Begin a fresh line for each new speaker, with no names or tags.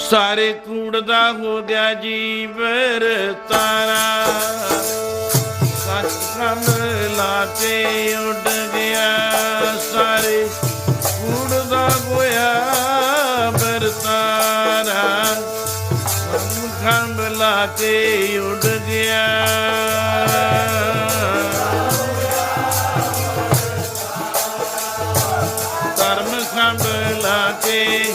ਸਾਰੇ ਕੂੜ ਦਾ ਹੋ ਗਿਆ ਜੀਵਰ ਤਾਰਾ। ਸੱਚ ਕਮਲਾ ਤੇ ਉੱਡ ਗਿਆ। ਸਾਰੇ ਕੂੜ ਦਾ ਹੋਇਆ ਬਰਤਾਰਾ ਸਮ ਕਮਲਾ ਤੇ ਉੱਡ ਗਿਆ। ਧਰਮ ਸੰਭਲਾ ਕੇ